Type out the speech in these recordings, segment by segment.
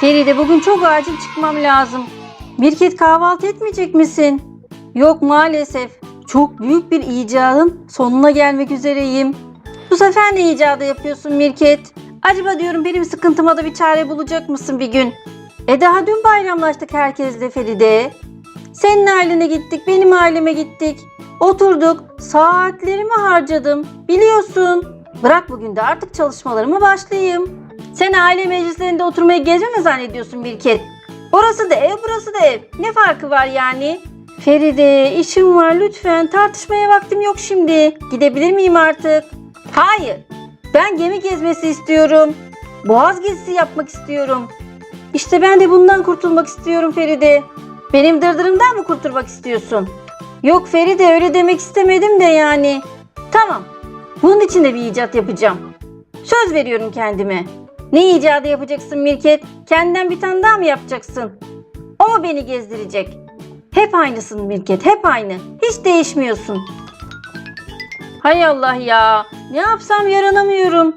Feride bugün çok acil çıkmam lazım. Mirket kahvaltı etmeyecek misin? Yok maalesef. Çok büyük bir icadın sonuna gelmek üzereyim. Bu sefer ne icadı yapıyorsun Mirket? Acaba diyorum benim sıkıntıma da bir çare bulacak mısın bir gün? E daha dün bayramlaştık herkesle Feride. Senin ailene gittik, benim aileme gittik. Oturduk, saatlerimi harcadım. Biliyorsun. Bırak bugün de artık çalışmalarıma başlayayım. Sen aile meclislerinde oturmayı gece mi zannediyorsun Mirket? Orası da ev, burası da ev. Ne farkı var yani? Feride, işim var lütfen. Tartışmaya vaktim yok şimdi. Gidebilir miyim artık? Hayır. Ben gemi gezmesi istiyorum. Boğaz gezisi yapmak istiyorum. İşte ben de bundan kurtulmak istiyorum Feride. Benim dırdırımdan mı kurtulmak istiyorsun? Yok Feride öyle demek istemedim de yani. Tamam. Bunun için de bir icat yapacağım. Söz veriyorum kendime. Ne icadı yapacaksın Mirket? Kendinden bir tane daha mı yapacaksın? O mu beni gezdirecek? Hep aynısın Mirket, hep aynı. Hiç değişmiyorsun. Hay Allah ya. Ne yapsam yaranamıyorum.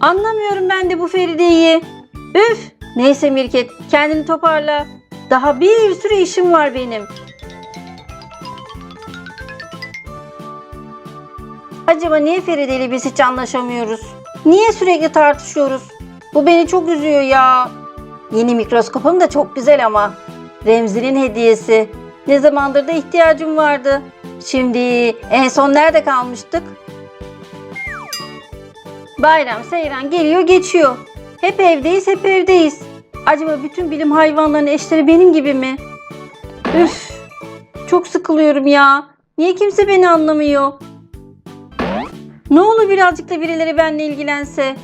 Anlamıyorum ben de bu Feride'yi. Üf. Neyse Mirket, kendini toparla. Daha bir sürü işim var benim. Acaba niye Feride ile biz hiç anlaşamıyoruz? Niye sürekli tartışıyoruz? Bu beni çok üzüyor ya. Yeni mikroskopum da çok güzel ama. Remzi'nin hediyesi. Ne zamandır da ihtiyacım vardı. Şimdi en son nerede kalmıştık? Bayram seyran geliyor geçiyor. Hep evdeyiz hep evdeyiz. Acaba bütün bilim hayvanlarının eşleri benim gibi mi? Üf, çok sıkılıyorum ya. Niye kimse beni anlamıyor? Ne olur birazcık da birileri benimle ilgilense.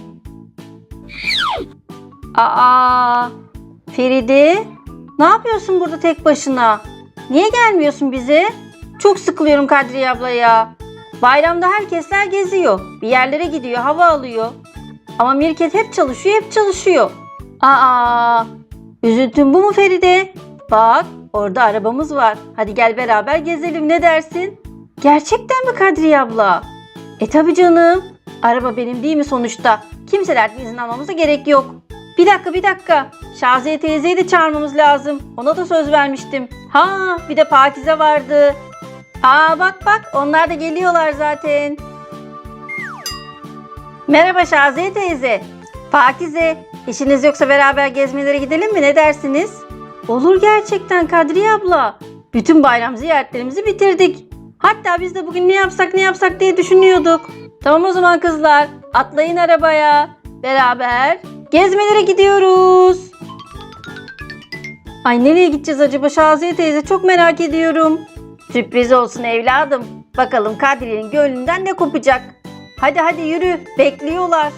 Aa, Feride, ne yapıyorsun burada tek başına? Niye gelmiyorsun bize? Çok sıkılıyorum Kadriye abla ya. Bayramda herkesler geziyor. Bir yerlere gidiyor, hava alıyor. Ama Mirket hep çalışıyor, hep çalışıyor. Aa, üzüntün bu mu Feride? Bak, orada arabamız var. Hadi gel beraber gezelim, ne dersin? Gerçekten mi Kadriye abla? E tabi canım. Araba benim değil mi sonuçta? Kimselerden izin almamıza gerek yok. Bir dakika bir dakika. Şaziye teyzeyi de çağırmamız lazım. Ona da söz vermiştim. Ha bir de Pakize vardı. Aa bak bak onlar da geliyorlar zaten. Merhaba Şaziye teyze. Pakize işiniz yoksa beraber gezmelere gidelim mi ne dersiniz? Olur gerçekten Kadriye abla. Bütün bayram ziyaretlerimizi bitirdik. Hatta biz de bugün ne yapsak ne yapsak diye düşünüyorduk. Tamam o zaman kızlar atlayın arabaya. Beraber gezmelere gidiyoruz. Ay nereye gideceğiz acaba Şaziye teyze çok merak ediyorum. Sürpriz olsun evladım. Bakalım Kadriye'nin gönlünden ne kopacak. Hadi hadi yürü bekliyorlar.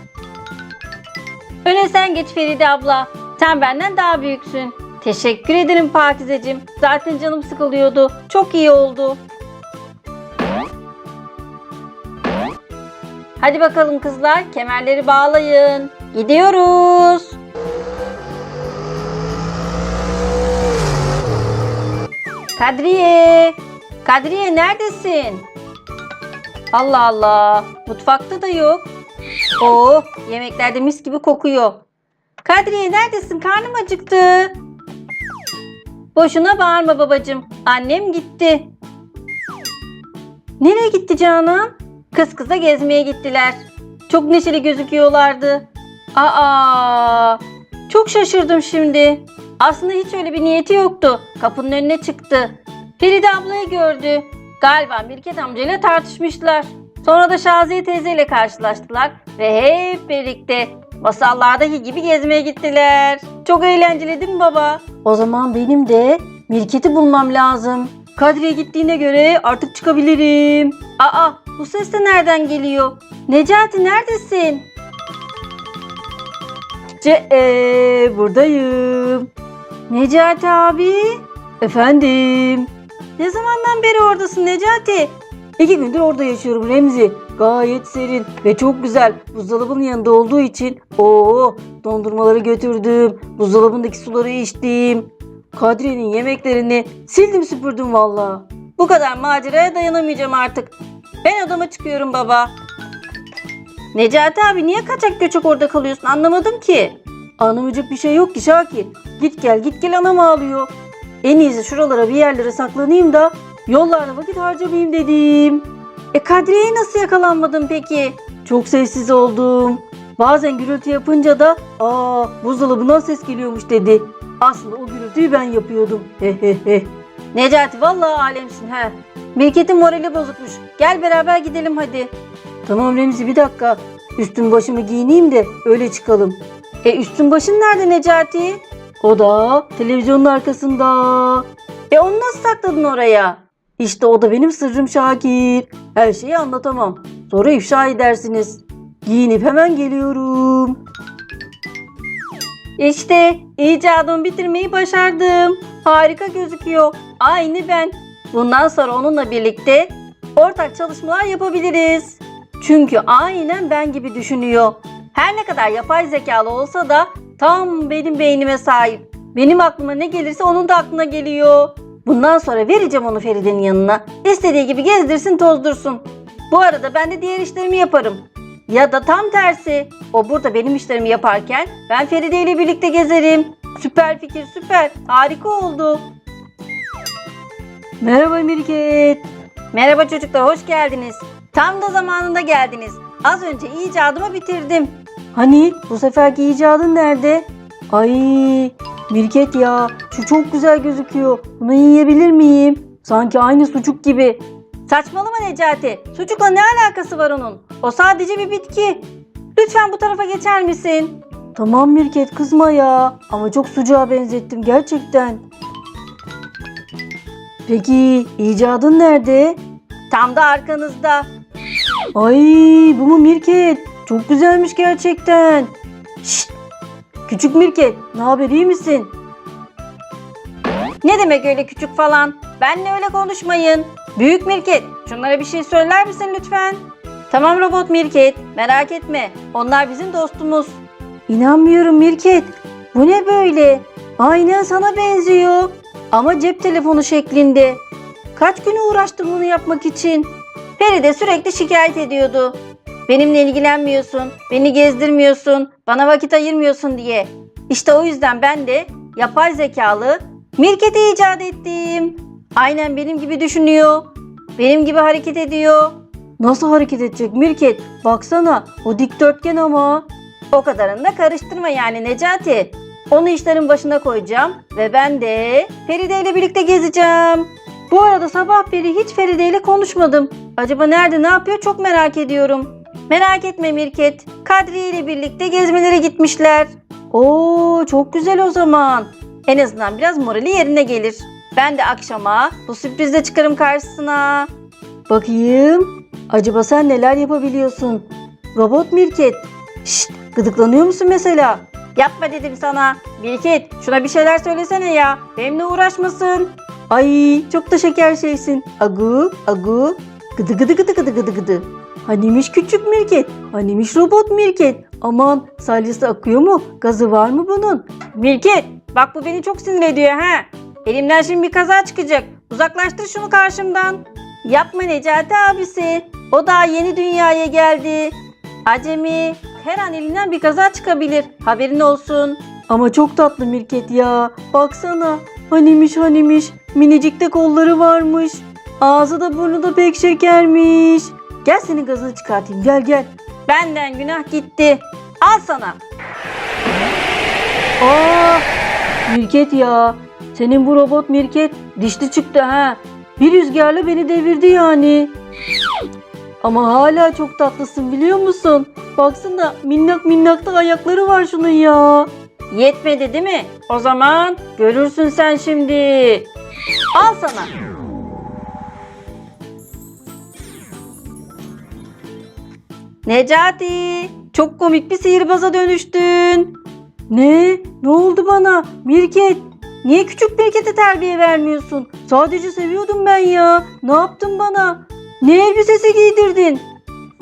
Öne sen geç Feride abla. Sen benden daha büyüksün. Teşekkür ederim Pakizeciğim. Zaten canım sıkılıyordu. Çok iyi oldu. Hadi bakalım kızlar kemerleri bağlayın. Gidiyoruz. Kadriye. Kadriye neredesin? Allah Allah. Mutfakta da yok. Oh yemeklerde mis gibi kokuyor. Kadriye neredesin? Karnım acıktı. Boşuna bağırma babacığım. Annem gitti. Nereye gitti Canan? Kız kıza gezmeye gittiler. Çok neşeli gözüküyorlardı. Aa, çok şaşırdım şimdi. Aslında hiç öyle bir niyeti yoktu. Kapının önüne çıktı. Feride ablayı gördü. Galiba Mirket amcayla tartışmışlar. Sonra da Şaziye teyzeyle karşılaştılar ve hep birlikte masallardaki gibi gezmeye gittiler. Çok eğlenceli değil mi baba? O zaman benim de Mirket'i bulmam lazım. Kadriye gittiğine göre artık çıkabilirim. Aa bu ses de nereden geliyor? Necati neredesin? Ce ee, buradayım. Necati abi. Efendim. Ne zamandan beri oradasın Necati? İki gündür orada yaşıyorum Remzi. Gayet serin ve çok güzel. Buzdolabının yanında olduğu için o dondurmaları götürdüm. Buzdolabındaki suları içtim. Kadriye'nin yemeklerini sildim süpürdüm valla. Bu kadar maceraya dayanamayacağım artık. Ben odama çıkıyorum baba. Necati abi niye kaçak göçek orada kalıyorsun anlamadım ki. Anlamayacak bir şey yok ki Şakir. Git gel git gel anam ağlıyor. En iyisi şuralara bir yerlere saklanayım da yollarda vakit harcamayayım dedim. E Kadriye'ye nasıl yakalanmadın peki? Çok sessiz oldum. Bazen gürültü yapınca da aa buzdolabından ses geliyormuş dedi. Aslında o gürültüyü ben yapıyordum. Hehehe. Necati vallahi alemsin he. Mirket'in morali bozukmuş. Gel beraber gidelim hadi. Tamam Remzi bir dakika. Üstüm başımı giyineyim de öyle çıkalım. E üstün başın nerede Necati? O da televizyonun arkasında. E onu nasıl sakladın oraya? İşte o da benim sırrım Şakir. Her şeyi anlatamam. Sonra ifşa edersiniz. Giyinip hemen geliyorum. İşte icadımı bitirmeyi başardım. Harika gözüküyor. Aynı ben. Bundan sonra onunla birlikte ortak çalışmalar yapabiliriz. Çünkü aynen ben gibi düşünüyor. Her ne kadar yapay zekalı olsa da tam benim beynime sahip. Benim aklıma ne gelirse onun da aklına geliyor. Bundan sonra vereceğim onu Feride'nin yanına. İstediği gibi gezdirsin tozdursun. Bu arada ben de diğer işlerimi yaparım. Ya da tam tersi. O burada benim işlerimi yaparken ben Feride ile birlikte gezerim. Süper fikir süper. Harika oldu. Merhaba Mirket. Merhaba çocuklar hoş geldiniz. Tam da zamanında geldiniz. Az önce icadımı bitirdim. Hani bu seferki icadın nerede? Ay Mirket ya şu çok güzel gözüküyor. Bunu yiyebilir miyim? Sanki aynı sucuk gibi. Saçmalama Necati. Sucukla ne alakası var onun? O sadece bir bitki. Lütfen bu tarafa geçer misin? Tamam Mirket kızma ya. Ama çok sucuğa benzettim gerçekten. Peki icadın nerede? Tam da arkanızda. Ay bu mu Mirket? Çok güzelmiş gerçekten. Şşt! Küçük Mirket ne haber iyi misin? Ne demek öyle küçük falan? Benle öyle konuşmayın. Büyük Mirket şunlara bir şey söyler misin lütfen? Tamam robot Mirket merak etme. Onlar bizim dostumuz. İnanmıyorum Mirket. Bu ne böyle? Aynen sana benziyor. Ama cep telefonu şeklinde. Kaç gün uğraştım bunu yapmak için. Feride sürekli şikayet ediyordu. Benimle ilgilenmiyorsun, beni gezdirmiyorsun, bana vakit ayırmıyorsun diye. İşte o yüzden ben de yapay zekalı Mirket'i icat ettim. Aynen benim gibi düşünüyor. Benim gibi hareket ediyor. Nasıl hareket edecek Mirket? Baksana o dikdörtgen ama. O kadarını da karıştırma yani Necati. Onu işlerin başına koyacağım ve ben de Feride ile birlikte gezeceğim. Bu arada sabah beri hiç Feride ile konuşmadım. Acaba nerede ne yapıyor çok merak ediyorum. Merak etme Mirket. Kadriye ile birlikte gezmelere gitmişler. Oo çok güzel o zaman. En azından biraz morali yerine gelir. Ben de akşama bu sürprizle çıkarım karşısına. Bakayım. Acaba sen neler yapabiliyorsun? Robot Mirket. Şşt gıdıklanıyor musun mesela? Yapma dedim sana. Mirket şuna bir şeyler söylesene ya. Benimle uğraşmasın. Ay çok da şeker şeysin. Agu agu. Gıdı gıdı gıdı gıdı gıdı gıdı. Hanimiş küçük Mirket? Hanimiş robot Mirket? Aman salyası akıyor mu? Gazı var mı bunun? Mirket bak bu beni çok sinir ediyor ha. Elimden şimdi bir kaza çıkacak. Uzaklaştır şunu karşımdan. Yapma Necati abisi. O daha yeni dünyaya geldi. Acemi. Her an elinden bir kaza çıkabilir. Haberin olsun. Ama çok tatlı Mirket ya. Baksana. Hanimiş hanimiş. Minicik de kolları varmış. Ağzı da burnu da pek şekermiş. Gel senin gazını çıkartayım gel gel. Benden günah gitti. Al sana. Aa, Mirket ya. Senin bu robot Mirket dişli çıktı ha. Bir rüzgarla beni devirdi yani. Ama hala çok tatlısın biliyor musun? Baksana minnak minnak da ayakları var şunun ya. Yetmedi değil mi? O zaman görürsün sen şimdi. Al sana. Necati, çok komik bir sihirbaza dönüştün. Ne? Ne oldu bana? Mirket, niye küçük Mirket'e terbiye vermiyorsun? Sadece seviyordum ben ya. Ne yaptın bana? Ne elbisesi giydirdin?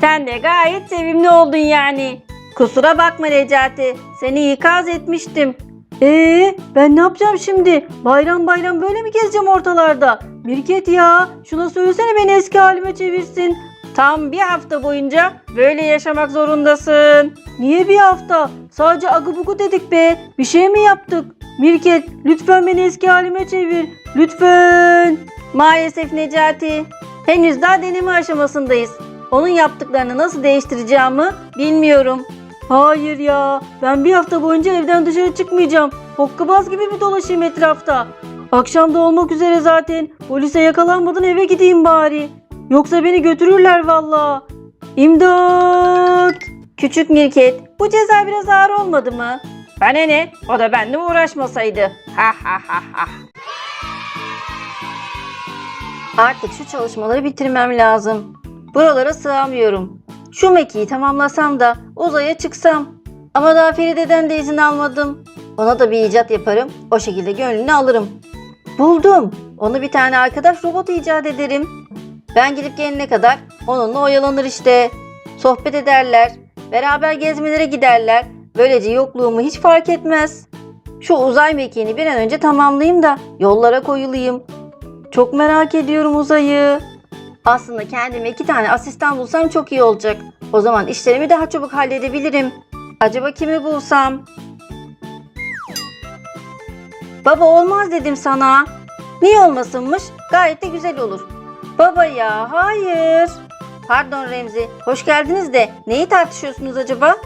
Sen de gayet sevimli oldun yani. Kusura bakma Necati, seni ikaz etmiştim. Ee, ben ne yapacağım şimdi? Bayram bayram böyle mi gezeceğim ortalarda? Mirket ya, şuna söylesene beni eski halime çevirsin. Tam bir hafta boyunca böyle yaşamak zorundasın. Niye bir hafta? Sadece agıbugu dedik be. Bir şey mi yaptık? Mirket lütfen beni eski halime çevir. Lütfen. Maalesef Necati. Henüz daha deneme aşamasındayız. Onun yaptıklarını nasıl değiştireceğimi bilmiyorum. Hayır ya. Ben bir hafta boyunca evden dışarı çıkmayacağım. Hokkabaz gibi mi dolaşayım etrafta? Akşam da olmak üzere zaten. Polise yakalanmadan eve gideyim bari. Yoksa beni götürürler valla. İmdat! Küçük Mirket, bu ceza biraz ağır olmadı mı? Bana ne? O da benimle uğraşmasaydı. Ha ha ha ha. Artık şu çalışmaları bitirmem lazım. Buralara sığamıyorum. Şu mekiği tamamlasam da uzaya çıksam. Ama daha Feride'den de izin almadım. Ona da bir icat yaparım. O şekilde gönlünü alırım. Buldum. Onu bir tane arkadaş robot icat ederim. Ben gidip gelene kadar onunla oyalanır işte. Sohbet ederler. Beraber gezmelere giderler. Böylece yokluğumu hiç fark etmez. Şu uzay mekiğini bir an önce tamamlayayım da yollara koyulayım. Çok merak ediyorum uzayı. Aslında kendime iki tane asistan bulsam çok iyi olacak. O zaman işlerimi daha çabuk halledebilirim. Acaba kimi bulsam? Baba olmaz dedim sana. Niye olmasınmış? Gayet de güzel olur. Baba ya hayır. Pardon Remzi. Hoş geldiniz de neyi tartışıyorsunuz acaba?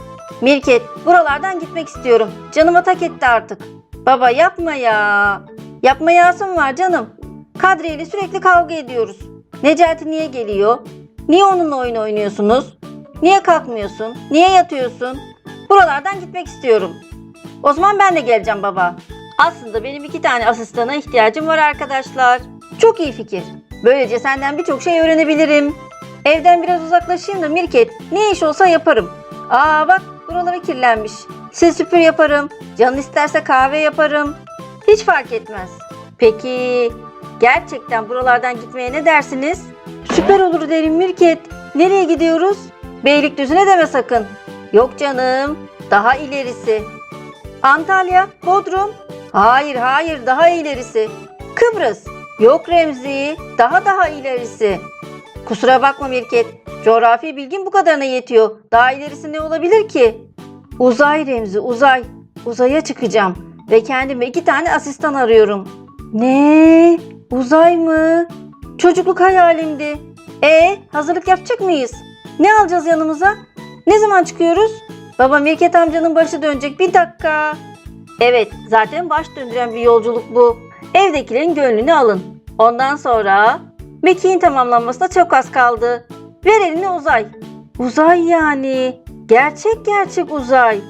Mirket buralardan gitmek istiyorum. Canıma tak etti artık. Baba yapma ya. Yapma yasın var canım. Kadriye ile sürekli kavga ediyoruz. Necati niye geliyor? Niye onunla oyun oynuyorsunuz? Niye kalkmıyorsun? Niye yatıyorsun? Buralardan gitmek istiyorum. O zaman ben de geleceğim baba. Aslında benim iki tane asistana ihtiyacım var arkadaşlar. Çok iyi fikir. Böylece senden birçok şey öğrenebilirim. Evden biraz uzaklaşayım da Mirket ne iş olsa yaparım. Aa bak buraları kirlenmiş. Sil süpür yaparım. Canın isterse kahve yaparım. Hiç fark etmez. Peki gerçekten buralardan gitmeye ne dersiniz? Süper olur derim Mirket. Nereye gidiyoruz? Beylikdüzü'ne deme sakın. Yok canım. Daha ilerisi. Antalya, Bodrum. Hayır hayır daha ilerisi. Kıbrıs. Yok Remzi. Daha daha ilerisi. Kusura bakma Mirket. Coğrafi bilgin bu kadarına yetiyor. Daha ilerisi ne olabilir ki? Uzay Remzi uzay. Uzaya çıkacağım. Ve kendime iki tane asistan arıyorum. Ne? Uzay mı? Çocukluk hayalimdi. E hazırlık yapacak mıyız? Ne alacağız yanımıza? Ne zaman çıkıyoruz? Baba Mirket amcanın başı dönecek. Bir dakika. Evet, zaten baş döndüren bir yolculuk bu. Evdekilerin gönlünü alın. Ondan sonra mekiğin tamamlanmasına çok az kaldı. Ver elini uzay. Uzay yani. Gerçek gerçek uzay.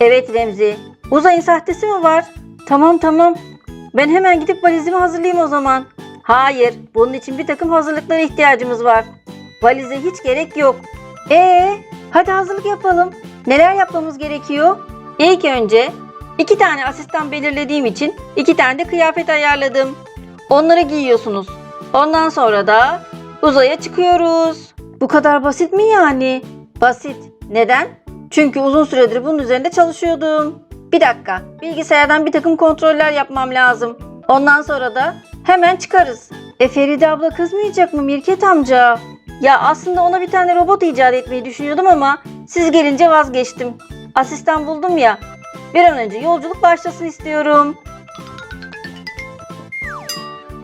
Evet Remzi. Uzayın sahtesi mi var? Tamam tamam. Ben hemen gidip valizimi hazırlayayım o zaman. Hayır, bunun için bir takım hazırlıklara ihtiyacımız var. Valize hiç gerek yok. Ee, hadi hazırlık yapalım. Neler yapmamız gerekiyor? İlk önce iki tane asistan belirlediğim için iki tane de kıyafet ayarladım. Onları giyiyorsunuz. Ondan sonra da uzaya çıkıyoruz. Bu kadar basit mi yani? Basit. Neden? Çünkü uzun süredir bunun üzerinde çalışıyordum. Bir dakika. Bilgisayardan bir takım kontroller yapmam lazım. Ondan sonra da hemen çıkarız. E Feride abla kızmayacak mı Mirket amca? Ya aslında ona bir tane robot icat etmeyi düşünüyordum ama siz gelince vazgeçtim. Asistan buldum ya. Bir an önce yolculuk başlasın istiyorum.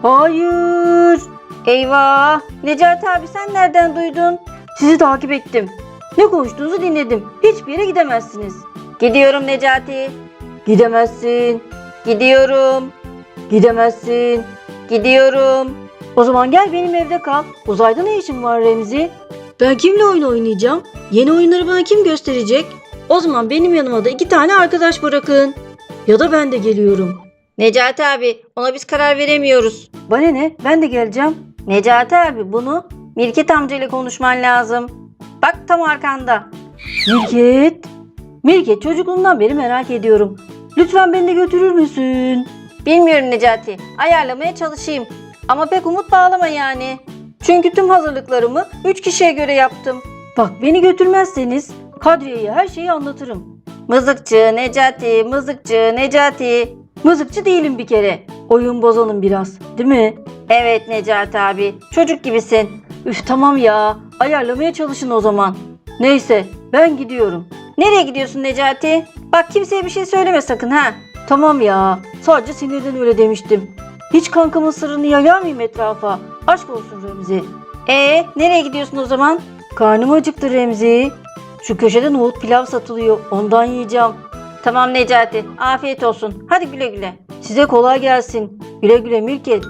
Hayır. Eyvah. Necati abi sen nereden duydun? Sizi takip ettim. Ne konuştuğunuzu dinledim. Hiçbir yere gidemezsiniz. Gidiyorum Necati. Gidemezsin. Gidiyorum. Gidemezsin. Gidiyorum. O zaman gel benim evde kal. Uzayda ne işin var Remzi? Ben kimle oyun oynayacağım? Yeni oyunları bana kim gösterecek? O zaman benim yanıma da iki tane arkadaş bırakın. Ya da ben de geliyorum. Necati abi ona biz karar veremiyoruz. Bana ne? Ben de geleceğim. Necati abi bunu Mirket amcayla konuşman lazım. Bak tam arkanda. Mirket. Mirket çocukluğumdan beri merak ediyorum. Lütfen beni de götürür müsün? Bilmiyorum Necati. Ayarlamaya çalışayım. Ama pek umut bağlama yani. Çünkü tüm hazırlıklarımı 3 kişiye göre yaptım. Bak beni götürmezseniz Kadriye'ye her şeyi anlatırım. Mızıkçı Necati, mızıkçı Necati. Mızıkçı değilim bir kere. Oyun bozanım biraz, değil mi? Evet Necati abi. Çocuk gibisin. Üf tamam ya. ayarlamaya çalışın o zaman. Neyse ben gidiyorum. Nereye gidiyorsun Necati? Bak kimseye bir şey söyleme sakın ha. Tamam ya sadece sinirden öyle demiştim. Hiç kankamın sırrını yayar mıyım etrafa? Aşk olsun Remzi. E nereye gidiyorsun o zaman? Karnım acıktı Remzi. Şu köşede nohut pilav satılıyor. Ondan yiyeceğim. Tamam Necati. Afiyet olsun. Hadi güle güle. Size kolay gelsin. Güle güle Mirket.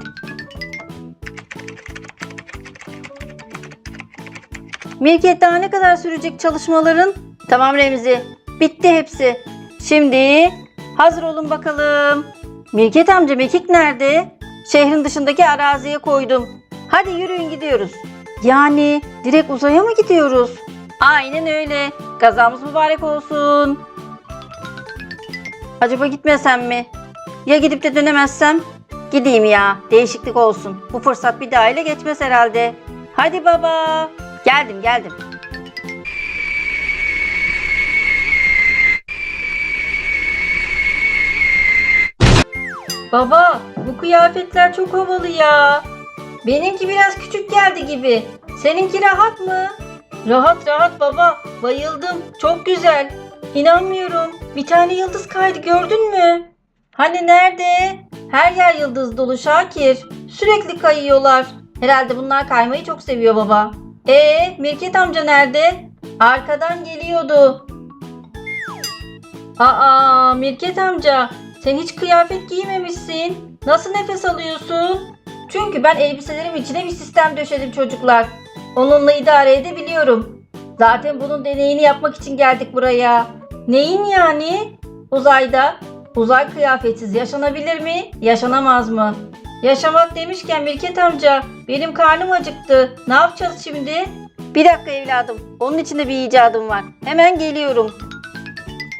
Mirket daha ne kadar sürecek çalışmaların? Tamam Remzi. Bitti hepsi. Şimdi hazır olun bakalım. Mirket amca mekik nerede? Şehrin dışındaki araziye koydum. Hadi yürüyün gidiyoruz. Yani direkt uzaya mı gidiyoruz? Aynen öyle. Kazamız mübarek olsun. Acaba gitmesem mi? Ya gidip de dönemezsem? Gideyim ya. Değişiklik olsun. Bu fırsat bir daha ele geçmez herhalde. Hadi baba. Geldim geldim. Baba bu kıyafetler çok havalı ya. Benimki biraz küçük geldi gibi. Seninki rahat mı? Rahat rahat baba. Bayıldım. Çok güzel. İnanmıyorum. Bir tane yıldız kaydı gördün mü? Hani nerede? Her yer yıldız dolu Şakir. Sürekli kayıyorlar. Herhalde bunlar kaymayı çok seviyor baba. Ee, Mirket amca nerede? Arkadan geliyordu. Aa, Mirket amca, sen hiç kıyafet giymemişsin. Nasıl nefes alıyorsun? Çünkü ben elbiselerim içine bir sistem döşedim çocuklar. Onunla idare edebiliyorum. Zaten bunun deneyini yapmak için geldik buraya. Neyin yani? Uzayda. Uzay kıyafetsiz yaşanabilir mi? Yaşanamaz mı? Yaşamak demişken Mirket amca benim karnım acıktı. Ne yapacağız şimdi? Bir dakika evladım. Onun içinde bir icadım var. Hemen geliyorum.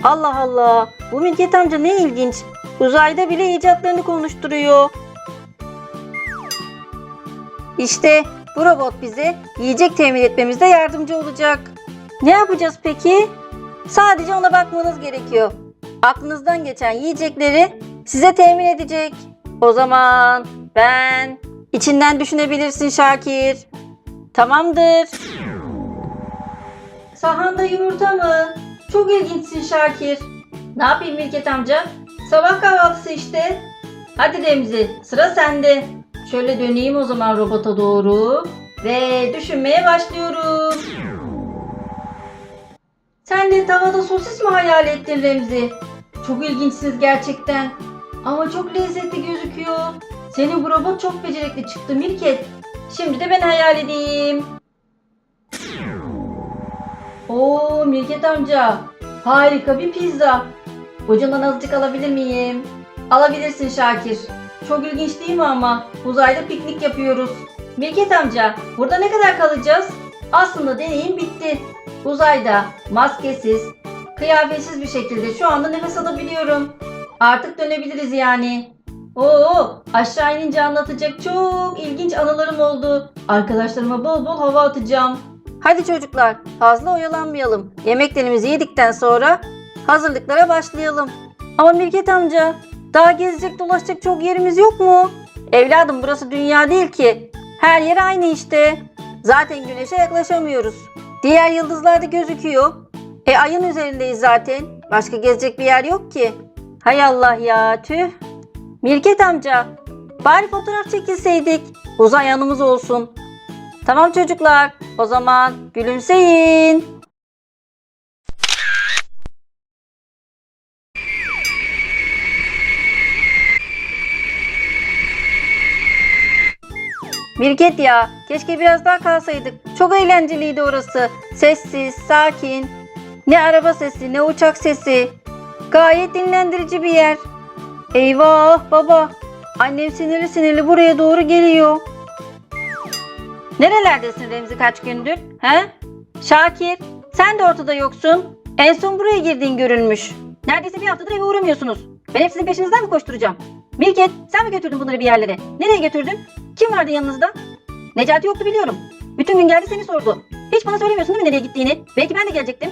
Allah Allah. Bu Mirket amca ne ilginç. Uzayda bile icatlarını konuşturuyor. İşte bu robot bize yiyecek temin etmemizde yardımcı olacak. Ne yapacağız peki? Sadece ona bakmanız gerekiyor. Aklınızdan geçen yiyecekleri size temin edecek. O zaman ben içinden düşünebilirsin Şakir. Tamamdır. Sahanda yumurta mı? Çok ilginçsin Şakir. Ne yapayım Mirket amca? Sabah kahvaltısı işte. Hadi Remzi sıra sende. Şöyle döneyim o zaman robota doğru. Ve düşünmeye başlıyorum. Sen de tavada sosis mi hayal ettin Remzi? Çok ilginçsiniz gerçekten. Ama çok lezzetli gözüküyor. Senin bu robot çok becerikli çıktı Mirket. Şimdi de ben hayal edeyim. Oo Mirket amca. Harika bir pizza. Ucundan azıcık alabilir miyim? Alabilirsin Şakir. Çok ilginç değil mi ama? Uzayda piknik yapıyoruz. Mirket amca, burada ne kadar kalacağız? Aslında deneyim bitti. Uzayda maskesiz, kıyafetsiz bir şekilde şu anda nefes alabiliyorum. Artık dönebiliriz yani. Oo, aşağı inince anlatacak çok ilginç anılarım oldu. Arkadaşlarıma bol bol hava atacağım. Hadi çocuklar, fazla oyalanmayalım. Yemeklerimizi yedikten sonra hazırlıklara başlayalım. Ama Mirket amca, daha gezecek dolaşacak çok yerimiz yok mu? Evladım burası dünya değil ki. Her yer aynı işte. Zaten güneşe yaklaşamıyoruz. Diğer yıldızlar da gözüküyor. E ayın üzerindeyiz zaten. Başka gezecek bir yer yok ki. Hay Allah ya tüh. Mirket amca bari fotoğraf çekilseydik. Uzay anımız olsun. Tamam çocuklar o zaman gülümseyin. Mirket ya, keşke biraz daha kalsaydık. Çok eğlenceliydi orası. Sessiz, sakin. Ne araba sesi, ne uçak sesi. Gayet dinlendirici bir yer. Eyvah baba. Annem sinirli sinirli buraya doğru geliyor. Nerelerdesin Remzi kaç gündür? He? Şakir, sen de ortada yoksun. En son buraya girdiğin görülmüş. Neredeyse bir haftadır eve uğramıyorsunuz. Ben hep sizin peşinizden mi koşturacağım? Mirket, sen mi götürdün bunları bir yerlere? Nereye götürdün? Kim vardı yanınızda? Necati yoktu biliyorum. Bütün gün geldi seni sordu. Hiç bana söylemiyorsun değil mi nereye gittiğini? Belki ben de gelecektim.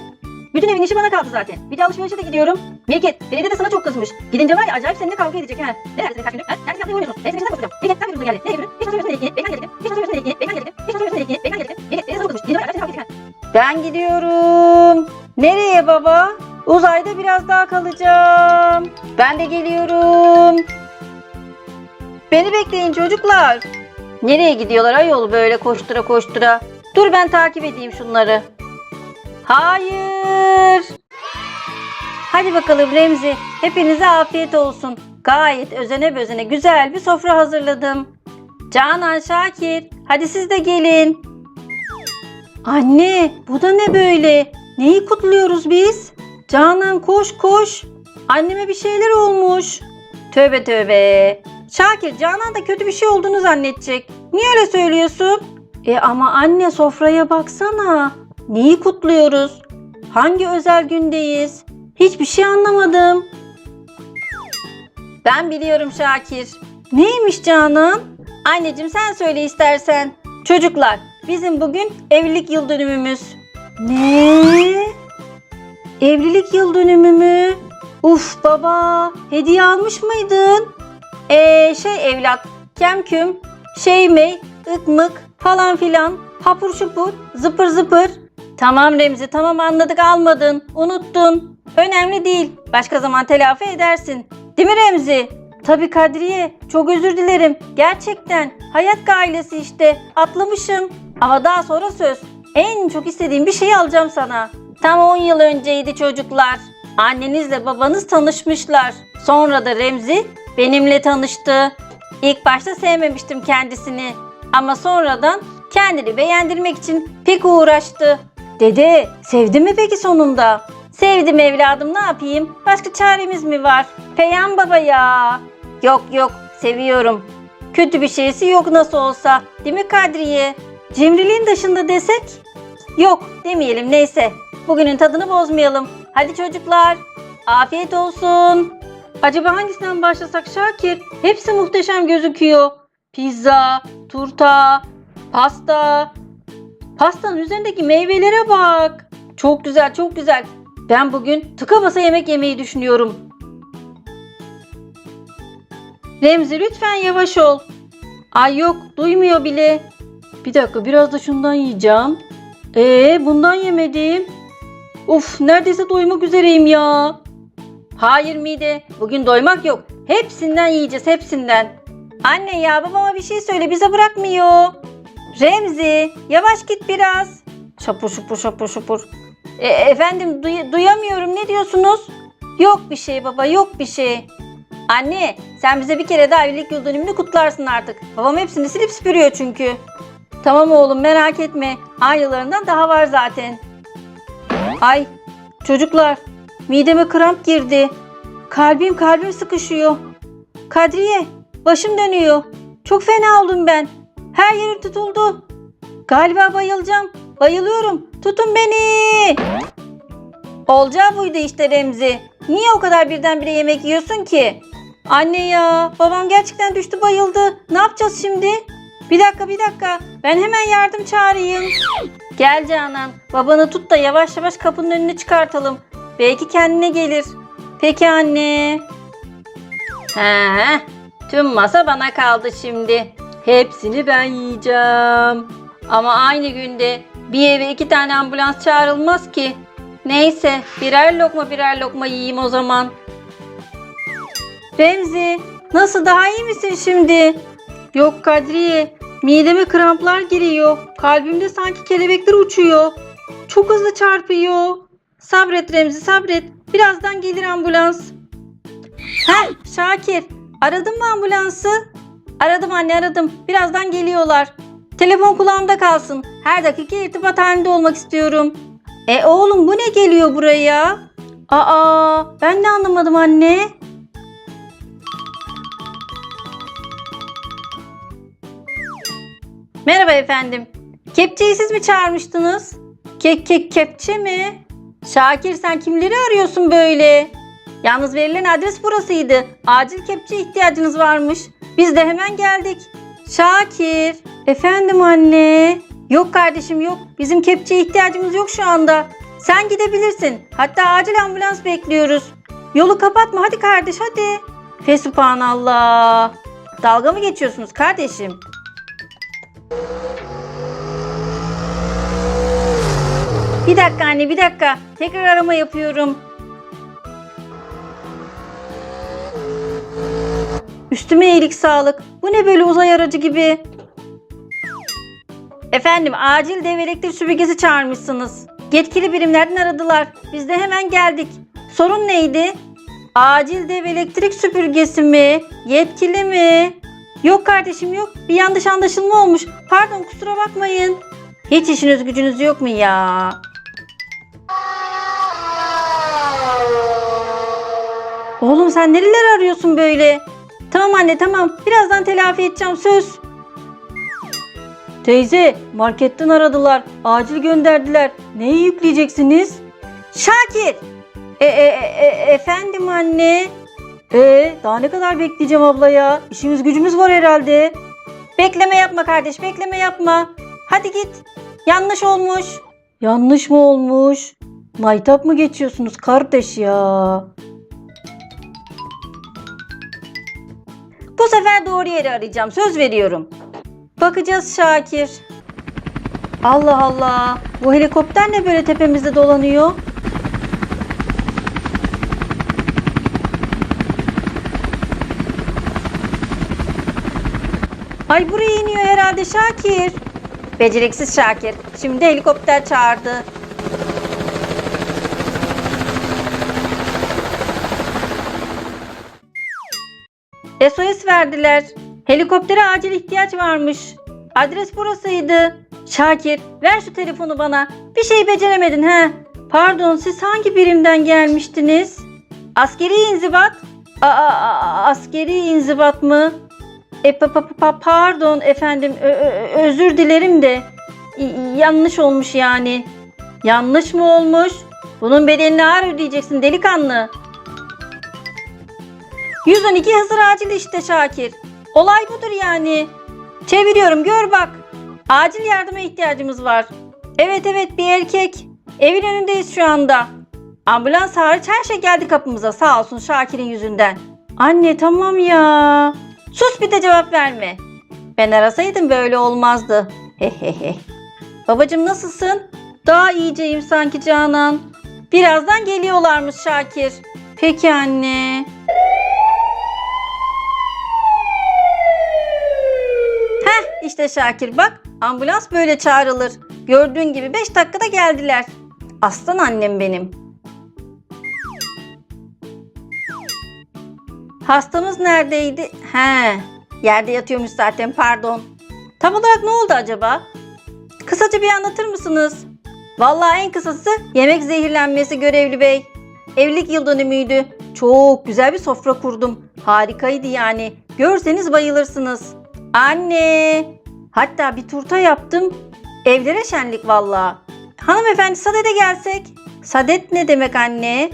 Bütün evin işi bana kaldı zaten. Bir de alışverişe de gidiyorum. Mirket, belediye de sana çok kızmış. Gidince var ya acayip seninle kavga edecek ha. Neredesin kaç gündür? Ha? Neredesin yapmayı oynuyorsun? Ben senin peşinden koşacağım. Mirket, sen götürdün geldi. Nereye götürdün? Hiç gittiğini. Belki ben gelecektim. Hiç gittiğini. Belki ben gelecektim. Hiç gittiğini. Belki ben gelecektim. Mirket, beni sana kızmış. Gidince var ya acayip Ben gidiyorum. Nereye baba? Uzayda biraz daha kalacağım. Ben de geliyorum. Beni bekleyin çocuklar. Nereye gidiyorlar ayol böyle koştura koştura? Dur ben takip edeyim şunları. Hayır. Hadi bakalım Remzi. Hepinize afiyet olsun. Gayet özene bezene güzel bir sofra hazırladım. Canan, Şakir, hadi siz de gelin. Anne, bu da ne böyle? Neyi kutluyoruz biz? Canan koş koş. Anneme bir şeyler olmuş. Tövbe tövbe. Şakir, Canan da kötü bir şey olduğunu zannedecek. Niye öyle söylüyorsun? E ama anne sofraya baksana. Neyi kutluyoruz? Hangi özel gündeyiz? Hiçbir şey anlamadım. Ben biliyorum Şakir. Neymiş Canan? Anneciğim sen söyle istersen. Çocuklar bizim bugün evlilik yıl dönümümüz. Ne? Evlilik yıl dönümü mü? Uf baba hediye almış mıydın? Ee şey evlat kemküm şey mey ıkmık falan filan hapur şupur zıpır zıpır. Tamam Remzi tamam anladık almadın unuttun. Önemli değil başka zaman telafi edersin. Değil mi Remzi? Tabii Kadriye çok özür dilerim. Gerçekten hayat ailesi işte atlamışım. Ama daha sonra söz. En çok istediğim bir şeyi alacağım sana. Tam 10 yıl önceydi çocuklar. Annenizle babanız tanışmışlar. Sonra da Remzi benimle tanıştı. İlk başta sevmemiştim kendisini. Ama sonradan kendini beğendirmek için pek uğraştı. Dede sevdi mi peki sonunda? Sevdim evladım ne yapayım? Başka çaremiz mi var? Peyam baba ya. Yok yok seviyorum. Kötü bir şeysi yok nasıl olsa. Değil mi Kadriye? Cimriliğin dışında desek? Yok demeyelim neyse. Bugünün tadını bozmayalım. Hadi çocuklar. Afiyet olsun. Acaba hangisinden başlasak Şakir? Hepsi muhteşem gözüküyor. Pizza, turta, pasta. Pastanın üzerindeki meyvelere bak. Çok güzel, çok güzel. Ben bugün tıka basa yemek yemeyi düşünüyorum. Remzi lütfen yavaş ol. Ay yok, duymuyor bile. Bir dakika, biraz da şundan yiyeceğim. Ee, bundan yemedim. Uf, neredeyse doymak üzereyim ya. Hayır mide, bugün doymak yok. Hepsinden yiyeceğiz, hepsinden. Anne ya babama bir şey söyle, bize bırakmıyor. Remzi, yavaş git biraz. Şapur şupur şapur şupur. E, efendim duy- duyamıyorum ne diyorsunuz? Yok bir şey baba yok bir şey. Anne sen bize bir kere daha evlilik yıl dönümünü kutlarsın artık. Babam hepsini silip süpürüyor çünkü. Tamam oğlum merak etme. Aylarından daha var zaten. Ay çocuklar mideme kramp girdi. Kalbim kalbim sıkışıyor. Kadriye başım dönüyor. Çok fena oldum ben. Her yerim tutuldu. Galiba bayılacağım. Bayılıyorum. Tutun beni. Olacağı buydu işte Remzi. Niye o kadar birdenbire yemek yiyorsun ki? Anne ya, babam gerçekten düştü bayıldı. Ne yapacağız şimdi? Bir dakika bir dakika. Ben hemen yardım çağırayım. Gel Canan. Babanı tut da yavaş yavaş kapının önüne çıkartalım. Belki kendine gelir. Peki anne. He, tüm masa bana kaldı şimdi. Hepsini ben yiyeceğim. Ama aynı günde bir eve iki tane ambulans çağrılmaz ki. Neyse birer lokma birer lokma yiyeyim o zaman. Remzi nasıl daha iyi misin şimdi? Yok Kadriye mideme kramplar giriyor. Kalbimde sanki kelebekler uçuyor. Çok hızlı çarpıyor. Sabret Remzi sabret. Birazdan gelir ambulans. Heh Şakir aradın mı ambulansı? Aradım anne aradım. Birazdan geliyorlar. Telefon kulağımda kalsın. Her dakika irtibat halinde olmak istiyorum. E oğlum bu ne geliyor buraya? Aa ben de anlamadım anne. Merhaba efendim. Kepçeyi siz mi çağırmıştınız? Kek kek kepçe mi? Şakir sen kimleri arıyorsun böyle? Yalnız verilen adres burasıydı. Acil kepçe ihtiyacınız varmış. Biz de hemen geldik. Şakir. Efendim anne. Yok kardeşim yok. Bizim kepçeye ihtiyacımız yok şu anda. Sen gidebilirsin. Hatta acil ambulans bekliyoruz. Yolu kapatma hadi kardeş hadi. Fesubhanallah. Dalga mı geçiyorsunuz kardeşim? Bir dakika anne bir dakika. Tekrar arama yapıyorum. Üstüme iyilik sağlık. Bu ne böyle uzay aracı gibi? Efendim acil dev elektrik süpürgesi çağırmışsınız. Yetkili birimlerden aradılar. Biz de hemen geldik. Sorun neydi? Acil dev elektrik süpürgesi mi? Yetkili mi? Yok kardeşim yok. Bir yanlış anlaşılma olmuş. Pardon kusura bakmayın. Hiç işiniz gücünüz yok mu ya? Oğlum sen nereler arıyorsun böyle? Tamam anne tamam. Birazdan telafi edeceğim söz. Teyze marketten aradılar. Acil gönderdiler. Neyi yükleyeceksiniz? Şakir. E, e, e, e, efendim anne. E daha ne kadar bekleyeceğim abla ya? İşimiz gücümüz var herhalde. Bekleme yapma kardeş bekleme yapma. Hadi git. Yanlış olmuş. Yanlış mı olmuş? Maytap mı geçiyorsunuz kardeş ya? Bu sefer doğru yeri arayacağım. Söz veriyorum. Bakacağız Şakir. Allah Allah. Bu helikopter ne böyle tepemizde dolanıyor? Ay buraya iniyor herhalde Şakir. Beceriksiz Şakir. Şimdi helikopter çağırdı. SOS verdiler. Helikoptere acil ihtiyaç varmış. Adres burasıydı. Şakir ver şu telefonu bana. Bir şey beceremedin he. Pardon siz hangi birimden gelmiştiniz? Askeri inzibat. Aa, askeri inzibat mı? E, pa, pa- pa- pardon efendim Ö- özür dilerim de yanlış olmuş yani. Yanlış mı olmuş? Bunun bedelini ağır ödeyeceksin delikanlı. 112 hazır acil işte Şakir. Olay budur yani. Çeviriyorum gör bak. Acil yardıma ihtiyacımız var. Evet evet bir erkek. Evin önündeyiz şu anda. Ambulans hariç her şey geldi kapımıza sağ olsun Şakir'in yüzünden. Anne tamam ya. Sus bir de cevap verme. Ben arasaydım böyle olmazdı. Hehehe. Babacım nasılsın? Daha iyiceyim sanki Canan. Birazdan geliyorlarmış Şakir. Peki anne. İşte Şakir bak ambulans böyle çağrılır. Gördüğün gibi 5 dakikada geldiler. Aslan annem benim. Hastamız neredeydi? He, yerde yatıyormuş zaten pardon. Tam olarak ne oldu acaba? Kısaca bir anlatır mısınız? Vallahi en kısası yemek zehirlenmesi görevli bey. Evlilik yıl dönümüydü. Çok güzel bir sofra kurdum. Harikaydı yani. Görseniz bayılırsınız. Anne! Hatta bir turta yaptım. Evlere şenlik vallahi. Hanımefendi sadede gelsek. Sadet ne demek anne?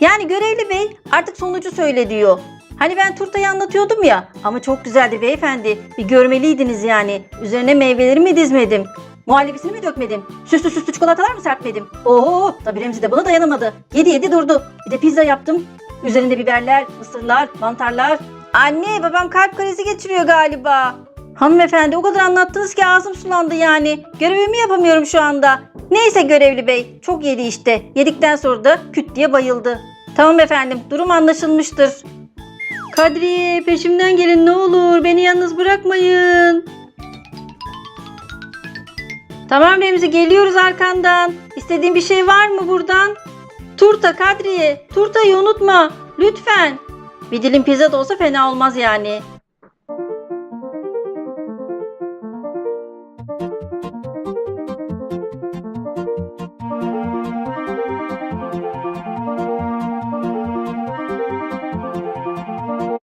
Yani görevli bey artık sonucu söyle diyor. Hani ben turtayı anlatıyordum ya ama çok güzeldi beyefendi. Bir görmeliydiniz yani. Üzerine meyveleri mi dizmedim? Muhallebisini mi dökmedim? Süslü süslü çikolatalar mı serpmedim? Oo, tabii Remzi de buna dayanamadı. Yedi yedi durdu. Bir de pizza yaptım. Üzerinde biberler, mısırlar, mantarlar. Anne babam kalp krizi geçiriyor galiba. Hanımefendi o kadar anlattınız ki ağzım sulandı yani. Görevimi yapamıyorum şu anda. Neyse görevli bey çok yedi işte. Yedikten sonra da küt diye bayıldı. Tamam efendim durum anlaşılmıştır. Kadriye peşimden gelin ne olur beni yalnız bırakmayın. Tamam Remzi geliyoruz arkandan. İstediğin bir şey var mı buradan? Turta Kadriye turtayı unutma lütfen. Bir dilim pizza da olsa fena olmaz yani.